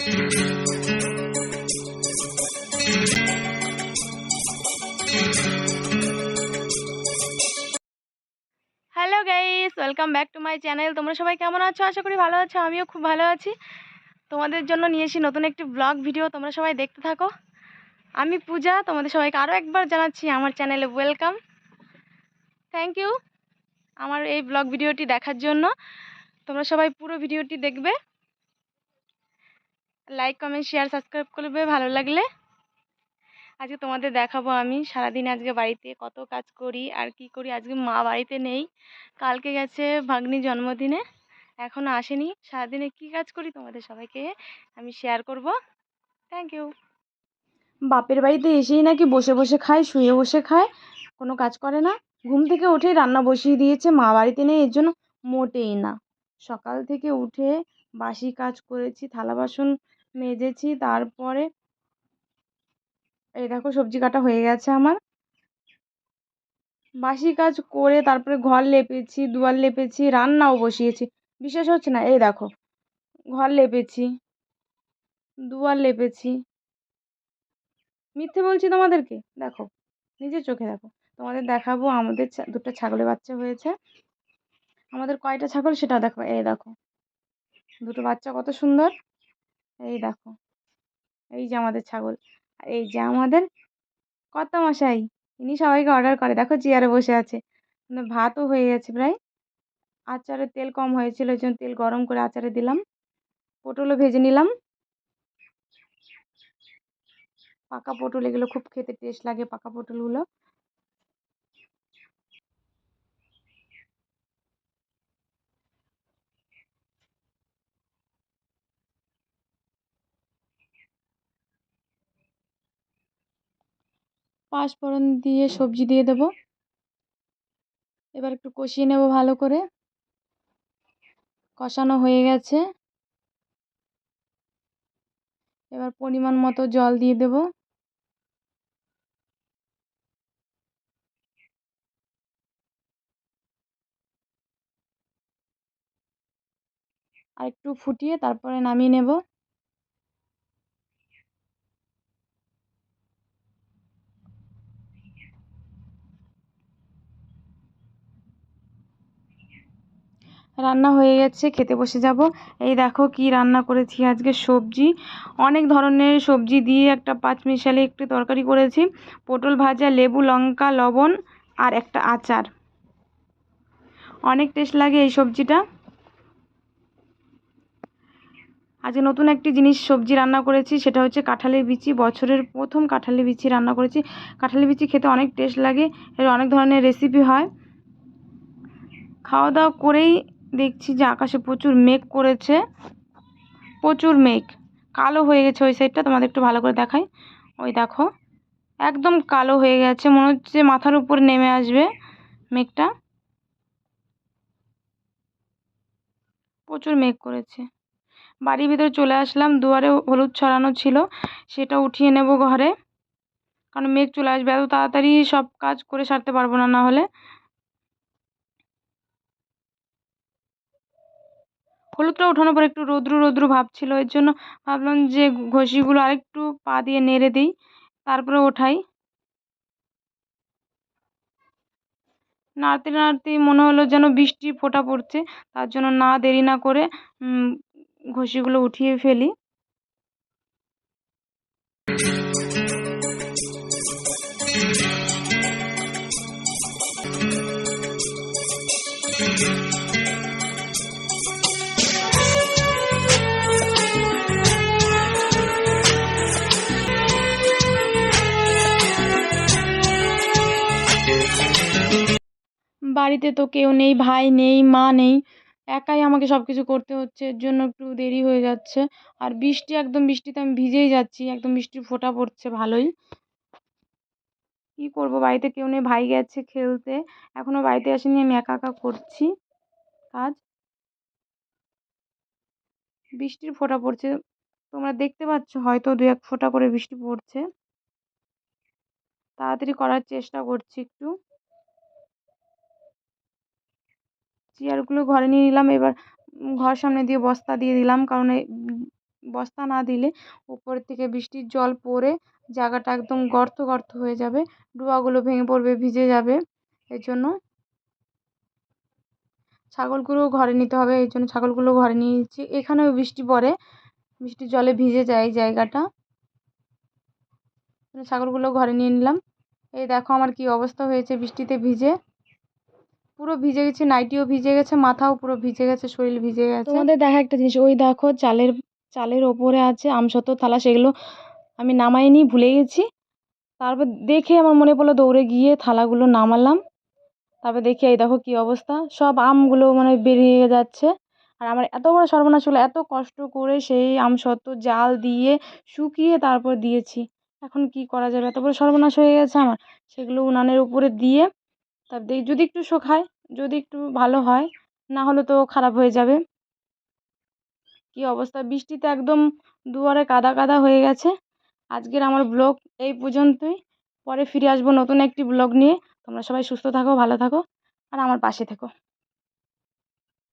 Hello guys welcome back to my channel তোমরা সবাই কেমন আছো? আশা করি ভালো আছো। আমিও খুব ভালো আছি। তোমাদের জন্য নিয়ে এসি নতুন একটি ব্লগ ভিডিও তোমরা সবাই দেখতে থাকো। আমি পূজা। তোমাদের সবাইকে আরও একবার জানাচ্ছি আমার চ্যানেলে ওয়েলকাম থ্যাংক ইউ আমার এই ব্লগ ভিডিওটি দেখার জন্য। তোমরা সবাই পুরো ভিডিওটি দেখবে। লাইক কমেন্ট শেয়ার সাবস্ক্রাইব করবে ভালো লাগলে। আজকে তোমাদের দেখাবো আমি সারাদিন আজকে বাড়িতে কত কাজ করি, আর কি করি। আজকে মা বাড়িতে নেই। কালকে গেছে ভাগ্নি জন্মদিনে। এখনও আসেনি। সারাদিনে কি কাজ করি তোমাদের সবাইকে আমি শেয়ার করব। থ্যাংক ইউ বাপের বাড়িতে এসেই নাকি বসে বসে খায়, শুয়ে বসে খায়। কোনো কাজ করে না। ঘুম থেকে উঠেই রান্না বসিয়ে দিয়েছে। মা বাড়িতে নেই, এর জন্য মোটেই না। সকাল থেকে উঠে বাসি কাজ করেছি, থালা বাসন মেজেছি, তারপরে এই দেখো সবজি কাটা হয়ে গেছে আমার। বাসি কাজ করে তারপরে ঘর লেপেছি, দুয়ার লেপেছি, রান্নাও বসিয়েছি। বিশ্বাস হচ্ছে না? এই দেখো, ঘর লেপেছি, দুয়ার লেপেছি। মিথ্যে বলছি তোমাদেরকে? দেখো, নিজের চোখে দেখো। তোমাদের দেখাবো, আমাদের দুটো ছাগলের বাচ্চা হয়েছে। আমাদের কয়টা ছাগল সেটা দেখো। এই দেখো, দুটো বাচ্চা কত সুন্দর। এই দেখো, এই যে আমাদের ছাগল, আর এই যে আমাদের কত মশাই ইনি সবাইকে অর্ডার করে। দেখো চেয়ারে বসে আছে। মানে ভাতও হয়ে গেছে প্রায়। আচারে তেল কম হয়েছিল ওই জন্য তেল গরম করে আচারে দিলাম। পটলও ভেজে নিলাম। পাকা পটল, এগুলো খুব খেতে টেস্ট লাগে, পাকা পটলগুলো। পাঁচফোড়ন দিয়ে সবজি দিয়ে দেবো। এবার একটু কষিয়ে নেব ভালো করে। কষানো হয়ে গেছে। এবার পরিমাণ মতো জল দিয়ে দেব। আর একটু ফুটিয়ে তারপরে নামিয়ে নেব। রান্না হয়ে গেছে, খেতে বসে যাব। এই দেখো কি রান্না করেছি আজকে, সবজি। অনেক ধরনের সবজি দিয়ে একটা পাঁচমিশালি একটি তরকারি করেছি। পটল ভাজা, লেবু, লঙ্কা, লবণ আর একটা আচার। অনেক টেস্ট লাগে এই সবজিটা। আজকে নতুন একটি জিনিস সবজি রান্না করেছি, সেটা হচ্ছে কাঁঠালের বিচি। বছরের প্রথম কাঁঠালের বিচি রান্না করেছি। কাঁঠালের বিচি খেতে অনেক টেস্ট লাগে, এর অনেক ধরনের রেসিপি হয়। খাওয়া দাওয়া করেই দেখছি যে আকাশে প্রচুর মেঘ করেছে। প্রচুর মেঘ। কালো হয়ে গেছে ওই সাইডটা তোমাদের একটু ভালো করে দেখাই। ওই দেখো, একদম কালো হয়ে গেছে। মনে হচ্ছে মাথার উপরে নেমে আসবে মেঘটা। প্রচুর মেঘ করেছে। বাড়ির ভিতরে চলে আসলাম। দুয়ারে হলুদ ছড়ানো ছিল। সেটা উঠিয়ে নেব ঘরে। কারণ মেঘ চলে আসবে। এত তাড়াতাড়ি সব কাজ করে সারতে পারব না না হলে। হলুদটা ওঠানোর পর একটু রৌদ্রু রৌদ্রু ভাব ছিল, এর জন্য ভাবলাম যে ঘষিগুলো আরেকটু পা দিয়ে নেড়ে দিই, তারপরে ওঠাই। নাড়তে নাড়তে মনে হলো যেন বৃষ্টি ফোঁটা পড়ছে, তার জন্য না দেরি না করে ঘষিগুলো উঠিয়ে ফেলি। বাড়িতে তো কেউ নেই, ভাই নেই, মা নেই। একাই আমাকে সব কিছু করতে হচ্ছে, এর জন্য একটু দেরি হয়ে যাচ্ছে। আর বৃষ্টি, একদম বৃষ্টিতে আমি ভিজেই যাচ্ছি, একদম বৃষ্টির ফোঁটা পড়ছে ভালোই। কী করব, বাড়িতে কেউ নেই, ভাই গেছে খেলতে। এখনও বাড়িতে আসেনি, আমি একা একা করছি কাজ। বৃষ্টির ফোঁটা পড়ছে। তোমরা দেখতে পাচ্ছ হয়তো দু এক ফোঁটা করে বৃষ্টি পড়ছে। তাড়াতাড়ি করার চেষ্টা করছি একটু। চেয়ারগুলো ঘরে নিয়ে নিলাম। এবার ঘর সামনে দিয়ে বস্তা দিয়ে দিলাম। কারণ বস্তা না দিলে উপর থেকে বৃষ্টির জল পড়ে জায়গাটা একদম গর্ত গর্ত হয়ে যাবে। ডোয়াগুলো ভেঙে পড়বে, ভিজে যাবে। এর জন্য ছাগলগুলো ঘরে নিতে হবে। এই জন্য ছাগলগুলো ঘরে নিয়ে নিচ্ছি। এখানেও বৃষ্টি পড়ে। বৃষ্টির জলে ভিজে যায় জায়গাটা। ছাগলগুলো ঘরে নিয়ে নিলাম। এই দেখো আমার কি অবস্থা হয়েছে বৃষ্টিতে ভিজে। পুরো ভিজে গেছে, নাইটিও ভিজে গেছে, মাথাও পুরো ভিজে গেছে, শরীর ভিজে গেছে। তোমাদের দেখা একটা জিনিস, ওই দেখো চালের চালের ওপরে আছে আমসত্ব, থালা, সেগুলো আমি নামাইনি ভুলে গেছি। তারপর দেখে আমার মনে পড়ল দৌড়ে গিয়ে থালাগুলো নামালাম। তারপর দেখি এই দেখো কী অবস্থা, সব আমগুলো মানে বেরিয়ে যাচ্ছে। আর আমার এত বড় সর্বনাশ হলো, এত কষ্ট করে সেই আম আমসত্ত্ব জাল দিয়ে শুকিয়ে তারপর দিয়েছি। এখন কি করা যাবে? এত বড় সর্বনাশ হয়ে গেছে আমার। সেগুলো উনানের উপরে দিয়ে তার দিয়ে যদি একটু শুকায় যদি একটু ভালো হয়, না হলে তো খারাপ হয়ে যাবে। কী অবস্থা? বৃষ্টিতে একদম দুয়ারে কাদা কাদা হয়ে গেছে। আজকের আমার ব্লগ এই পর্যন্তই। পরে ফিরে আসব নতুন একটি ব্লগ নিয়ে। তোমরা সবাই সুস্থ থাকো, ভালো থাকো, আর আমার পাশে থেকো।